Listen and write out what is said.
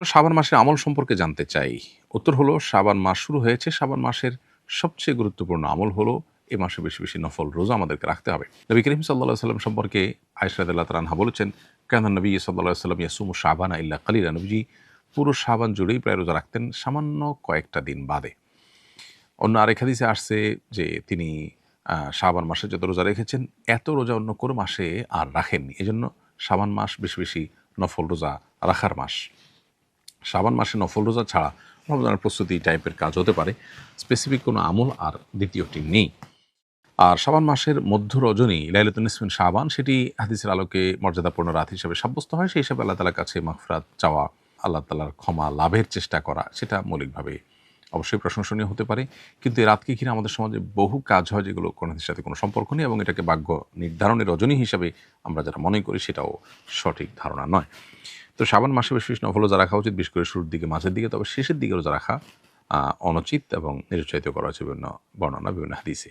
শাবান মাসের আমল সম্পর্কে জানতে চাই। উত্তর হলো শাবান মাস শুরু হয়েছে। শাবান মাসের সবচেয়ে গুরুত্বপূর্ণ আমল হলো, এ মাসে বেশি বেশি নফল রোজা আমাদেরকে রাখতে হবে। নবী করিম সাল্লাহ সাল্লাম সম্পর্কে আয়সরাদুল্লাহ তালানহা বলেছেন, কেন নবী সাল্লাহ সাল্লাম ইয়াসুম শাবান ইল্লা কালিরা নবীজি পুরো শাবান জুড়েই প্রায় রোজা রাখতেন সামান্য কয়েকটা দিন বাদে। অন্য আরেক হাদিসে আসছে যে তিনি শাবান মাসে যত রোজা রেখেছেন, এত রোজা অন্য কোনো মাসে আর রাখেননি। এজন্য শাবান মাস বেশি বেশি নফল রোজা রাখার মাস। শাবান মাসে নফল রোজা ছাড়া রমজানের প্রস্তুতি টাইপের কাজ হতে পারে। স্পেসিফিক কোনো আমল আর দ্বিতীয়টি নেই। আর শাবান মাসের মধ্য রজনী, লাইলাতুন নিসমিন শাবান, সেটি হাদিসের আলোকে মর্যাদাপূর্ণ রাত হিসেবে সাব্যস্ত হয়। সেই হিসাবে আল্লাহ তালার কাছে মাফরাত চাওয়া, আল্লাহ তালার ক্ষমা লাভের চেষ্টা করা, সেটা মৌলিকভাবে অবশ্যই প্রশংসনীয় হতে পারে। কিন্তু এই রাতকে ঘিরে আমাদের সমাজে বহু কাজ হয় যেগুলো কোনো কিছুর সাথে কোনো সম্পর্ক নেই এবং এটাকে ভাগ্য নির্ধারণের রজনী হিসাবে আমরা যারা মনে করি সেটাও সঠিক ধারণা নয়। তো শ্রাবণ মাসে বেশ বেশ নফল রোজা রাখা উচিত, বিশেষ করে শুরুর দিকে, মাঝের দিকে, তবে শেষের দিকে রোজা রাখা অনুচিত এবং নিরুৎসাহিত করা হচ্ছে বিভিন্ন বর্ণনা, বিভিন্ন হাদিসে।